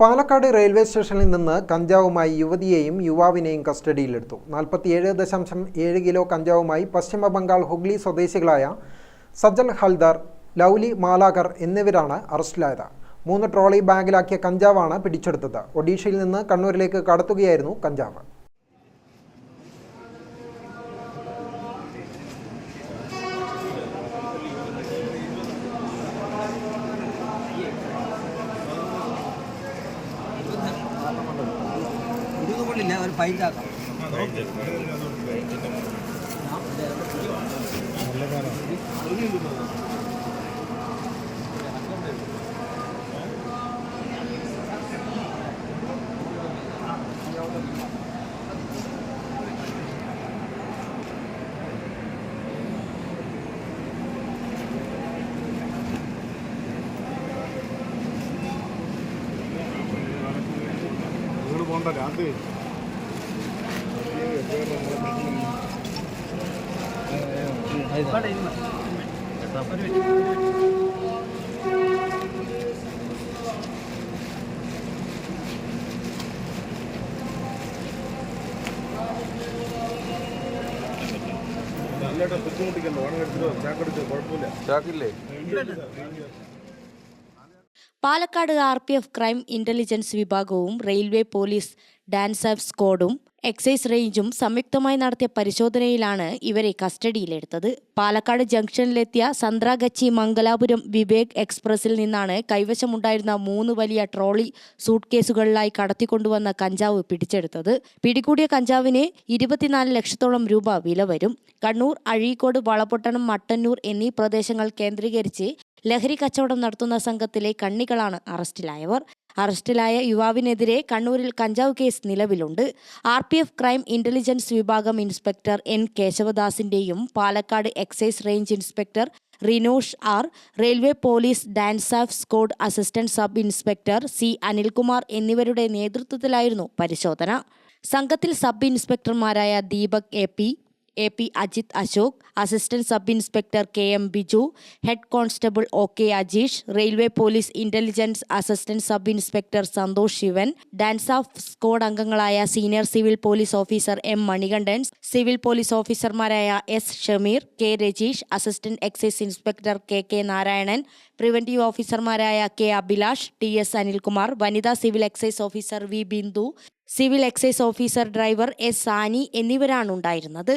Palakkad railway സ്റ്റേഷനിൽ നിന്ന് കഞ്ചാവുമായി യുവതിയെയും യുവാവിനെയും കസ്റ്റഡിയിലെടുത്തു. നാൽപ്പത്തിയേഴ് ദശാംശം ഏഴ് കിലോ കഞ്ചാവുമായി പശ്ചിമ ബംഗാൾ ഹുഗ്ലി സ്വദേശികളായ സജൽ ഹൽദാർ ലൗലി മാലാകർ എന്നിവരാണ് അറസ്റ്റിലായത്. മൂന്ന് ട്രോളി ബാഗിലാക്കിയ കഞ്ചാവാണ് പിടിച്ചെടുത്തത്. ഒഡീഷയിൽ നിന്ന് കണ്ണൂരിലേക്ക് കടത്തുകയായിരുന്നു കഞ്ചാവ്. കൊള്ളില്ല ഒരു പൈന്റാക്കാം പോണ്ട രാത്രി. ബുദ്ധിമുട്ടിക്കണ്ട വേണം എടുത്തിട്ട് ചാക്കെടുത്ത് കുഴപ്പമില്ല. ചാക്കില്ലേ? Palakkad R P F crime intelligence വിഭാഗവും റെയിൽവേ പോലീസ് ഡാൻസ് സ്ക്വാഡും എക്സൈസ് റേഞ്ചും സംയുക്തമായി നടത്തിയ പരിശോധനയിലാണ് ഇവരെ കസ്റ്റഡിയിലെടുത്തത്. പാലക്കാട് ജംഗ്ഷനിലെത്തിയ സന്ത്രാഗച്ചി മംഗലാപുരം വിവേക് എക്സ്പ്രസിൽ നിന്നാണ് കൈവശമുണ്ടായിരുന്ന മൂന്ന് വലിയ ട്രോളി സൂട്ട് കേസുകളിലായി കടത്തിക്കൊണ്ടുവന്ന കഞ്ചാവ് പിടിച്ചെടുത്തത്. പിടികൂടിയ കഞ്ചാവിന് ഇരുപത്തിനാല് ലക്ഷത്തോളം രൂപ വില വരും കണ്ണൂർ അഴീക്കോട് വളപൊട്ടണം മട്ടന്നൂർ എന്നീ പ്രദേശങ്ങൾ കേന്ദ്രീകരിച്ച് ലഹരി കച്ചവടം നടത്തുന്ന സംഘത്തിലെ കണ്ണികളാണ് അറസ്റ്റിലായവർ. അറസ്റ്റിലായ യുവാവിനെതിരെ കണ്ണൂരിൽ കഞ്ചാവ് കേസ് നിലവിലുണ്ട്. R P F crime intelligence വിഭാഗം inspector N കേശവദാസിന്റെയും Palakkad excise range inspector Rinosh R railway police dance of squad assistant sub inspector C Anilkumar എന്നിവരുടെ നേതൃത്വത്തിലായിരുന്നു പരിശോധന. സംഘത്തിൽ sub ഇൻസ്പെക്ടർമാരായ Deepak A P A P Ajith Ashok assistant sub inspector K M Biju head constable O K Ajeesh railway police intelligence assistant sub inspector Santhosh Sivan dance of squad അംഗങ്ങളായ senior civil police officer M Manikandan civil police ഓഫീസർമാരായ S Shameer K Rajeesh assistant excise inspector K K Narayanan preventive ഓഫീസർമാരായ K Abhilash T S Anilkumar വനിതാ civil excise officer V Bindu civil excise officer driver S Sani എന്നിവരാണ് ഉണ്ടായിരുന്നത്